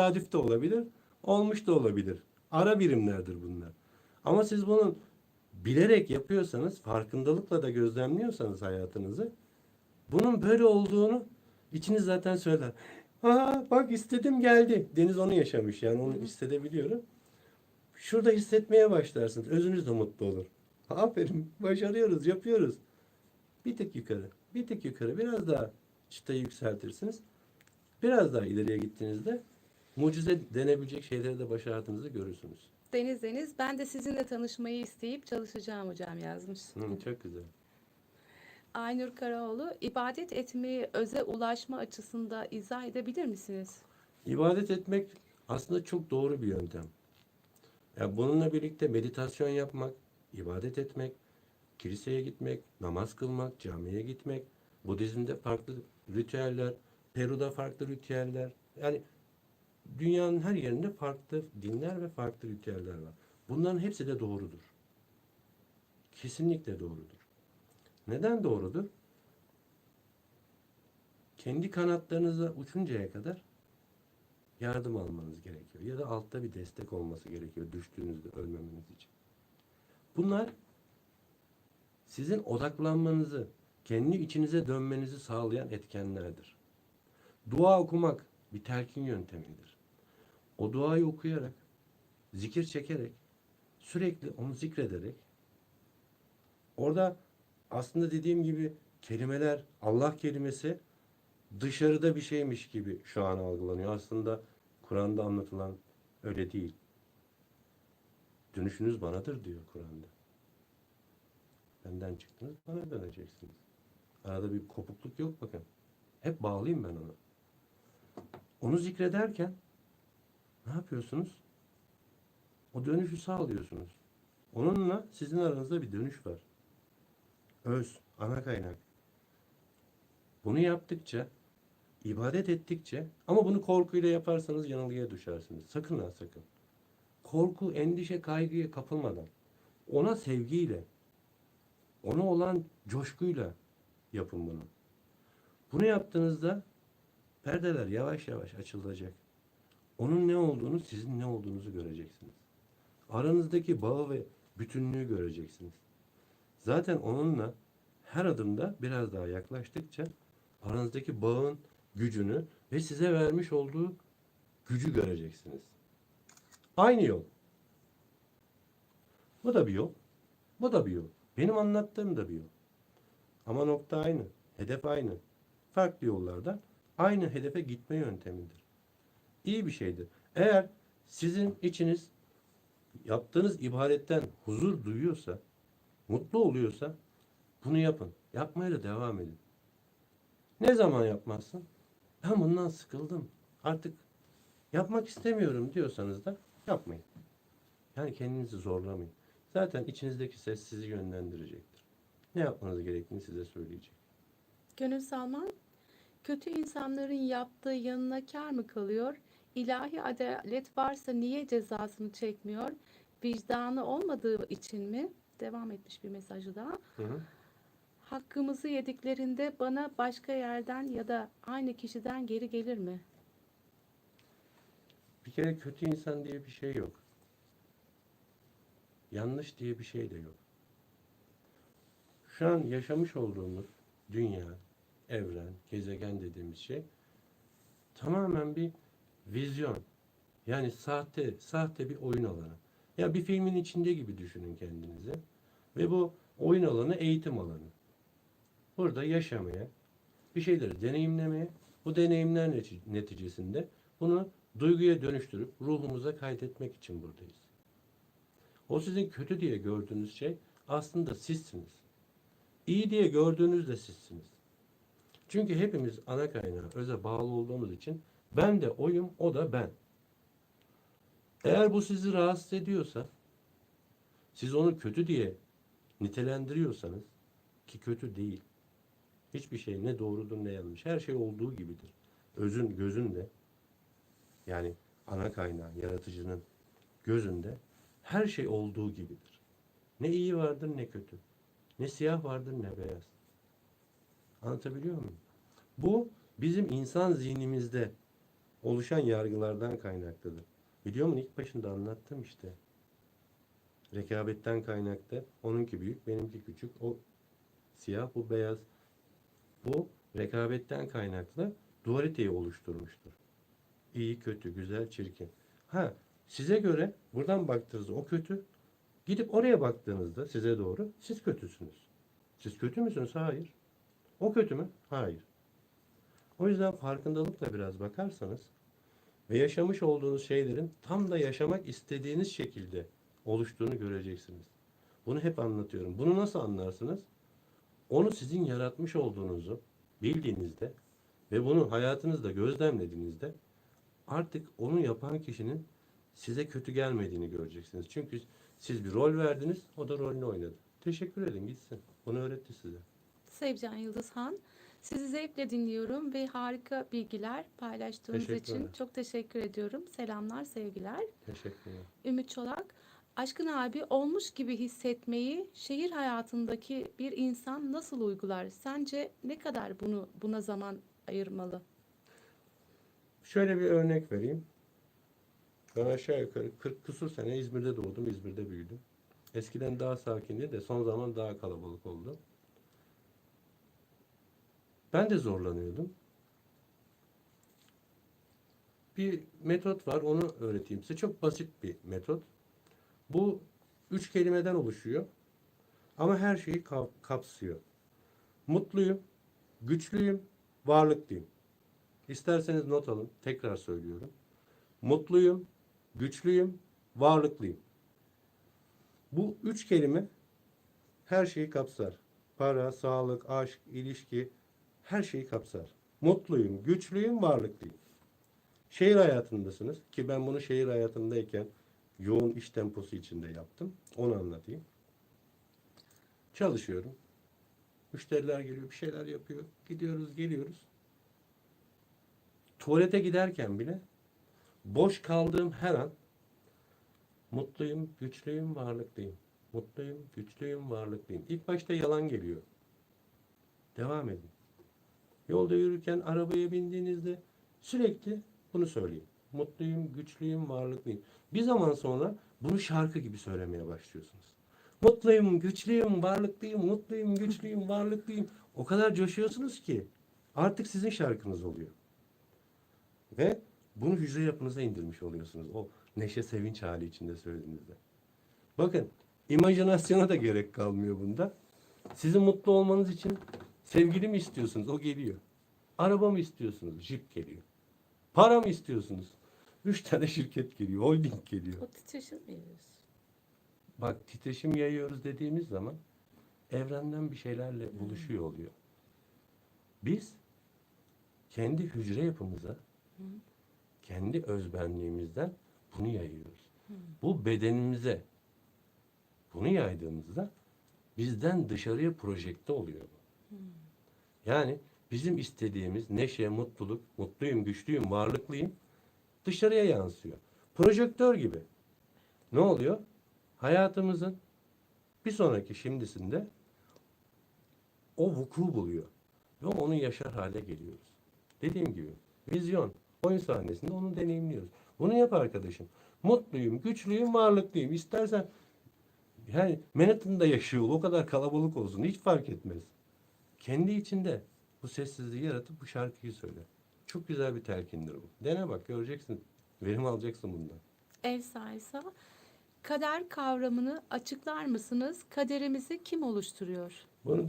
tesadüf de olabilir, olmuş da olabilir. Ara birimlerdir bunlar. Ama siz bunu bilerek yapıyorsanız, farkındalıkla da gözlemliyorsanız hayatınızı, bunun böyle olduğunu içiniz zaten söyler. Aa bak istedim geldi. Deniz onu yaşamış yani onu hissedebiliyorum. Şurada hissetmeye başlarsınız. Özünüz de mutlu olur. Aferin başarıyoruz, yapıyoruz. Bir tık yukarı, bir tık yukarı, biraz daha çıtayı yükseltirsiniz. Biraz daha ileriye gittiğinizde mucize denebilecek şeyleri de başardığınızı görürsünüz. Deniz Deniz ben de sizinle tanışmayı isteyip çalışacağım hocam yazmış. Hı, çok güzel. Aynur Karaoğlu ibadet etmeyi öze ulaşma açısında izah edebilir misiniz? İbadet etmek aslında çok doğru bir yöntem. Ya bununla birlikte meditasyon yapmak, ibadet etmek, kiliseye gitmek, namaz kılmak, camiye gitmek, Budizm'de farklı ritüeller, Peru'da farklı ritüeller. Yani dünyanın her yerinde farklı dinler ve farklı ritüeller var. Bunların hepsi de doğrudur. Kesinlikle doğrudur. Neden doğrudur? Kendi kanatlarınıza uçuncaya kadar yardım almanız gerekiyor. Ya da altta bir destek olması gerekiyor düştüğünüzde ölmemeniz için. Bunlar sizin odaklanmanızı, kendi içinize dönmenizi sağlayan etkenlerdir. Dua okumak bir telkin yöntemidir. O duayı okuyarak, zikir çekerek, sürekli onu zikrederek, orada aslında dediğim gibi kelimeler, Allah kelimesi dışarıda bir şeymiş gibi şu an algılanıyor. Aslında Kur'an'da anlatılan öyle değil. Dönüşünüz banadır diyor Kur'an'da. Benden çıktınız bana döneceksiniz. Arada bir kopukluk yok bakın. Hep bağlıyım ben ona. Onu zikrederken ne yapıyorsunuz? O dönüşü sağlıyorsunuz. Onunla sizin aranızda bir dönüş var. Öz, ana kaynak. Bunu yaptıkça, ibadet ettikçe ama bunu korkuyla yaparsanız yanılgıya düşersiniz. Sakın ha sakın. Korku, endişe, kaygıya kapılmadan ona sevgiyle, ona olan coşkuyla yapın bunu. Bunu yaptığınızda perdeler yavaş yavaş açılacak. Onun ne olduğunu, sizin ne olduğunuzu göreceksiniz. Aranızdaki bağı ve bütünlüğü göreceksiniz. Zaten onunla her adımda biraz daha yaklaştıkça aranızdaki bağın gücünü ve size vermiş olduğu gücü göreceksiniz. Aynı yol. Bu da bir yol. Bu da bir yol. Benim anlattığım da bir yol. Ama nokta aynı. Hedef aynı. Farklı yollardan aynı hedefe gitme yöntemidir. İyi bir şeydir. Eğer sizin içiniz yaptığınız ibadetten huzur duyuyorsa, mutlu oluyorsa bunu yapın. Yapmaya da devam edin. Ne zaman yapmazsın? Ben bundan sıkıldım. Artık yapmak istemiyorum diyorsanız da yapmayın. Yani kendinizi zorlamayın. Zaten içinizdeki ses sizi yönlendirecektir. Ne yapmanız gerektiğini size söyleyecek. Gönül Salman, kötü insanların yaptığı yanına kar mı kalıyor? İlahi adalet varsa niye cezasını çekmiyor? Vicdanı olmadığı için mi? Devam etmiş bir mesajı daha. Hı hı. Hakkımızı yediklerinde bana başka yerden ya da aynı kişiden geri gelir mi? Bir kere kötü insan diye bir şey yok. Yanlış diye bir şey de yok. Şu an yaşamış olduğumuz dünya, evren, gezegen dediğimiz şey tamamen bir vizyon. Yani sahte, sahte bir oyun alanı. Ya bir filmin içinde gibi düşünün kendinizi. Ve bu oyun alanı eğitim alanı. Burada yaşamaya, bir şeyleri deneyimlemeye, bu deneyimler neti- neticesinde bunu duyguya dönüştürüp ruhumuza kaydetmek için buradayız. O sizin kötü diye gördüğünüz şey aslında sizsiniz. İyi diye gördüğünüz de sizsiniz. Çünkü hepimiz ana kaynağı, öze bağlı olduğumuz için ben de oyum, o da ben. Eğer bu sizi rahatsız ediyorsa, siz onu kötü diye nitelendiriyorsanız ki kötü değil. Hiçbir şey ne doğrudur ne yanlış. Her şey olduğu gibidir. Özün gözünde yani ana kaynağı yaratıcının gözünde her şey olduğu gibidir. Ne iyi vardır ne kötü. Ne siyah vardır ne beyaz. Anlatabiliyor muyum? Bu bizim insan zihnimizde oluşan yargılardan kaynaklıdır. Biliyor musun ilk başında anlattım işte. Rekabetten kaynaklı. Onunki büyük, benimki küçük. O siyah, bu beyaz. Bu rekabetten kaynaklı dualiteyi oluşturmuştur. İyi, kötü, güzel, çirkin. Ha, size göre buradan baktığınızda o kötü. Gidip oraya baktığınızda size doğru siz kötüsünüz. Siz kötü müsünüz? Hayır. O kötü mü? Hayır. O yüzden farkındalıkla biraz bakarsanız ve yaşamış olduğunuz şeylerin tam da yaşamak istediğiniz şekilde oluştuğunu göreceksiniz. Bunu hep anlatıyorum. Bunu nasıl anlarsınız? Onu sizin yaratmış olduğunuzu bildiğinizde ve bunu hayatınızda gözlemlediğinizde artık onu yapan kişinin size kötü gelmediğini göreceksiniz. Çünkü siz bir rol verdiniz, o da rolünü oynadı. Teşekkür edin gitsin. Bunu öğretti size. Sevcan Yıldızhan, sizi zevkle dinliyorum ve harika bilgiler paylaştığınız için çok teşekkür ediyorum. Selamlar, sevgiler. Teşekkürler. Ümit Çolak, Aşkın abi olmuş gibi hissetmeyi şehir hayatındaki bir insan nasıl uygular? Sence ne kadar bunu buna zaman ayırmalı? Şöyle bir örnek vereyim. Ben aşağı yukarı 40 küsur sene İzmir'de doğdum, İzmir'de büyüdüm. Eskiden daha sakindi de son zaman daha kalabalık oldu. Ben de zorlanıyordum. Bir metot var, onu öğreteyim size. Çok basit bir metot. Bu üç kelimeden oluşuyor. Ama her şeyi ka- kapsıyor. Mutluyum, güçlüyüm, varlıklıyım. İsterseniz not alın. Tekrar söylüyorum. Mutluyum, güçlüyüm, varlıklıyım. Bu üç kelime her şeyi kapsar. Para, sağlık, aşk, ilişki her şeyi kapsar. Mutluyum, güçlüyüm, varlıklıyım. Şehir hayatındasınız ki ben bunu şehir hayatındayken yoğun iş temposu içinde yaptım. Onu anlatayım. Çalışıyorum. Müşteriler geliyor, bir şeyler yapıyor. Gidiyoruz, geliyoruz tuvalete giderken bile boş kaldığım her an mutluyum, güçlüyüm, varlıklıyım. Mutluyum, güçlüyüm, varlıklıyım. İlk başta yalan geliyor. Devam edin. Yolda yürürken arabaya bindiğinizde sürekli bunu söyleyin. Mutluyum, güçlüyüm, varlıklıyım. Bir zaman sonra bunu şarkı gibi söylemeye başlıyorsunuz. Mutluyum, güçlüyüm, varlıklıyım, mutluyum, güçlüyüm, varlıklıyım. O kadar coşuyorsunuz ki artık sizin şarkınız oluyor. Ve bunu hücre yapınıza indirmiş oluyorsunuz. O neşe sevinç hali içinde söylediğinizde. Bakın imajinasyona da gerek kalmıyor bunda. Sizin mutlu olmanız için sevgili mi istiyorsunuz? O geliyor. Araba mı istiyorsunuz? Jip geliyor. Para mı istiyorsunuz? Üç tane şirket geliyor. Holding geliyor. O titreşim veriyoruz. Bak titreşim yayıyoruz dediğimiz zaman evrenden bir şeylerle buluşuyor oluyor. Biz kendi hücre yapımıza, kendi özbenliğimizden bunu yayıyoruz. Bu bedenimize bunu yaydığımızda bizden dışarıya projekte oluyor bu. Yani bizim istediğimiz neşe, mutluluk, mutluyum, güçlüyüm, varlıklıyım dışarıya yansıyor. Projektör gibi. Ne oluyor? Hayatımızın bir sonraki şimdisinde o vuku buluyor. Ve onu yaşar hale geliyoruz. Dediğim gibi vizyon. Oyun sahnesinde onu deneyimliyoruz. Bunu yap arkadaşım. Mutluyum, güçlüyüm, varlıklıyım. İstersen yani Manhattan'da yaşıyor. O kadar kalabalık olsun. Hiç fark etmez. Kendi içinde bu sessizliği yaratıp bu şarkıyı söyle. Çok güzel bir telkindir bu. Dene bak göreceksin. Verim alacaksın bundan. Elsa Elsa, kader kavramını açıklar mısınız? Kaderimizi kim oluşturuyor? Bunu